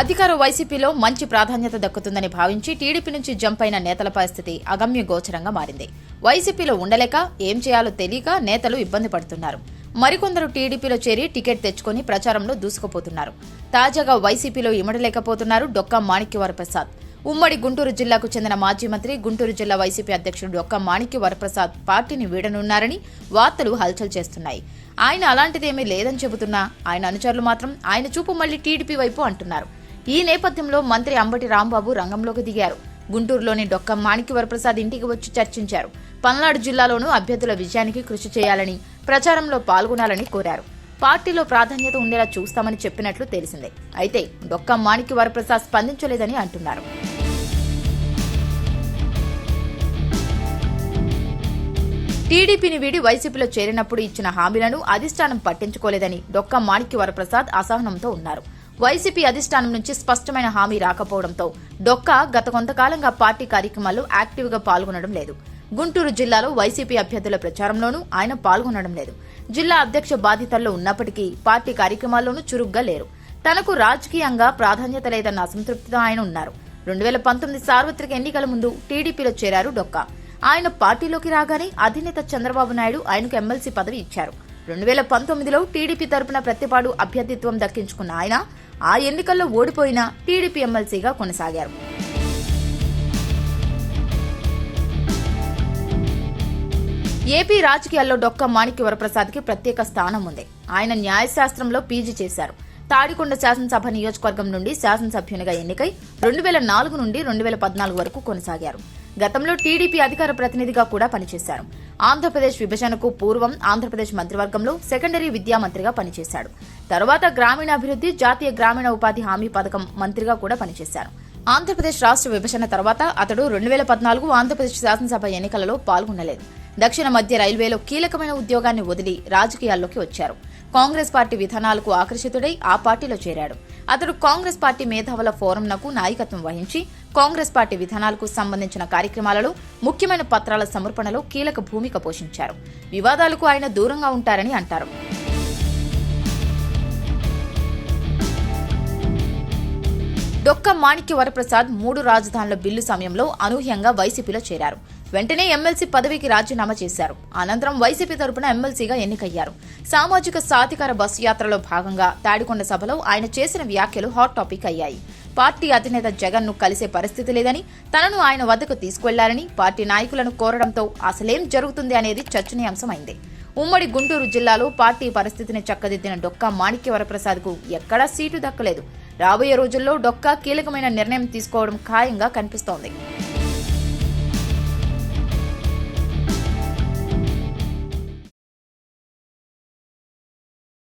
అధికార వైసీపీలో మంచి ప్రాధాన్యత దక్కుతుందని భావించి టీడీపీ నుంచి జంప్ అయిన నేతల పరిస్థితి అగమ్య గోచరంగా మారింది. వైసీపీలో ఉండలేక ఏం చేయాలో తెలియక నేతలు ఇబ్బంది పడుతున్నారు. మరికొందరు టీడీపీలో చేరి టికెట్ తెచ్చుకొని ప్రచారంలో దూసుకుపోతున్నారు. తాజాగా వైసీపీలో ఇమడలేకపోతున్నారు డొక్కా మాణిక్యవరప్రసాద్. ఉమ్మడి గుంటూరు జిల్లాకు చెందిన మాజీ మంత్రి గుంటూరు జిల్లా వైసీపీ అధ్యక్షుడు డొక్కా మాణిక్య వరప్రసాద్ పార్టీని వీడనున్నారని వార్తలు హల్చల్ చేస్తున్నాయి. ఆయన అలాంటిదేమీ లేదని చెబుతున్నా ఆయన అనుచరులు మాత్రం ఆయన చూపు మళ్ళీ టీడీపీ వైపు అంటున్నారు. ఈ నేపథ్యంలో మంత్రి అంబటి రాంబాబు రంగంలోకి దిగారు. గుంటూరులోని డొక్క మాణిక్య వరప్రసాద్ ఇంటికి వచ్చి చర్చించారు. పల్నాడు జిల్లాలోనూ అభ్యర్థుల విజయానికి కృషి చేయాలని ప్రచారంలో పాల్గొనాలని కోరారు. పార్టీలో ప్రాధాన్యత ఉండేలా చూస్తామని చెప్పినట్లు తెలిసిందే. అయితే డొక్క మాణిక్య వరప్రసాద్ స్పందించలేదని అంటున్నారు. టీడీపీని వీడి వైసీపీలో చేరినప్పుడు ఇచ్చిన హామీలను అధిష్టానం పట్టించుకోలేదని డొక్క మాణిక్య వరప్రసాద్ అసహనంతో ఉన్నారు. వైసీపీ అధిష్టానం నుంచి స్పష్టమైన హామీ రాకపోవడంతో డొక్క గత కొంతకాలంగా పార్టీ కార్యక్రమాల్లో యాక్టివ్గా పాల్గొనడం లేదు. గుంటూరు జిల్లాలో వైసీపీ అభ్యర్థుల ప్రచారంలోనూ ఆయన పాల్గొనడం లేదు. జిల్లా అధ్యక్ష బాధ్యతల్లో ఉన్నప్పటికీ పార్టీ కార్యక్రమాల్లోనూ చురుగ్గా లేరు. తనకు రాజకీయంగా ప్రాధాన్యత లేదన్న అసంతృప్తితో ఆయన ఉన్నారు. రెండు వేల పంతొమ్మిది సార్వత్రిక ఎన్నికల ముందు టీడీపీలో చేరారు డొక్కా. ఆయన పార్టీలోకి రాగానే అధినేత చంద్రబాబు నాయుడు ఆయనకు ఎమ్మెల్సీ పదవి ఇచ్చారు. రెండు వేల పంతొమ్మిదిలో టీడీపీ తరపున ప్రతిపాడు అభ్యర్థిత్వం దక్కించుకున్న ఆయన ఆ ఎన్నికల్లో ఓడిపోయినా టీడీపీ ఎమ్మెల్సీగా కొనసాగారు. ఏపీ రాజకీయాల్లో డొక్క మాణిక్య వరప్రసాద్కి ప్రత్యేక స్థానం ఉంది. ఆయన న్యాయశాస్త్రంలో పీజీ చేశారు. తాడికొండ శాసనసభ నియోజకవర్గం నుండి శాసనసభ్యునిగా ఎన్నికై రెండు వేల నాలుగు నుండి రెండు వేల పద్నాలుగు వరకు కొనసాగారు. గతంలో టీడీపీ అధికార ప్రతినిధిగా కూడా పనిచేశారు. ఆంధ్రప్రదేశ్ విభజనకు పూర్వం ఆంధ్రప్రదేశ్ మంత్రివర్గంలో సెకండరీ విద్యా మంత్రిగా పనిచేశాడు. తర్వాత గ్రామీణాభివృద్ధి జాతీయ గ్రామీణ ఉపాధి హామీ పథకం మంత్రిగా కూడా పనిచేశారు. ఆంధ్రప్రదేశ్ రాష్ట్ర విభజన తర్వాత అతడు రెండు వేల పద్నాలుగు ఆంధ్రప్రదేశ్ శాసనసభ ఎన్నికలలో పాల్గొనలేదు. దక్షిణ మధ్య రైల్వేలో కీలకమైన ఉద్యోగాన్ని వదిలి రాజకీయాల్లోకి వచ్చారు. కాంగ్రెస్ పార్టీ విధానాలకు ఆకర్షితుడై ఆ పార్టీలో చేరాడు. అతడు కాంగ్రెస్ పార్టీ మేధావుల ఫోరంనకు నాయకత్వం వహించి కాంగ్రెస్ పార్టీ విధానాలకు సంబంధించిన కార్యక్రమాలలో ముఖ్యమైన పత్రాల సమర్పణలో కీలక భూమిక పోషించారు. వివాదాలకు ఆయన దూరంగా ఉంటారని అంటారు. డొక్క మాణిక్య వరప్రసాద్ మూడు రాజధానుల బిల్లు సమయంలో అనూహ్యంగా వైసీపీలో చేరారు. వెంటనే ఎమ్మెల్సీ పదవికి రాజీనామా చేశారు. అనంతరం వైసీపీ తరపున ఎమ్మెల్సీగా ఎన్నికయ్యారు. సామాజిక సాధికార బస్సు యాత్రలో భాగంగా తాడికొండ సభలో ఆయన చేసిన వ్యాఖ్యలు హాట్ టాపిక్ అయ్యాయి. పార్టీ అధినేత జగన్ను కలిసే పరిస్థితి లేదని తనను ఆయన వద్దకు తీసుకువెళ్ళారని పార్టీ నాయకులను కోరడంతో అసలేం జరుగుతుంది అనేది చర్చనీయాంశమైంది. ఉమ్మడి గుంటూరు జిల్లాలో పార్టీ పరిస్థితిని చక్కదిద్దిన డొక్కా మాణిక్య వరప్రసాద్కు ఎక్కడా సీటు దక్కలేదు. రాబోయే రోజుల్లో డొక్కా కీలకమైన నిర్ణయం తీసుకోవడం ఖాయంగా కనిపిస్తోంది.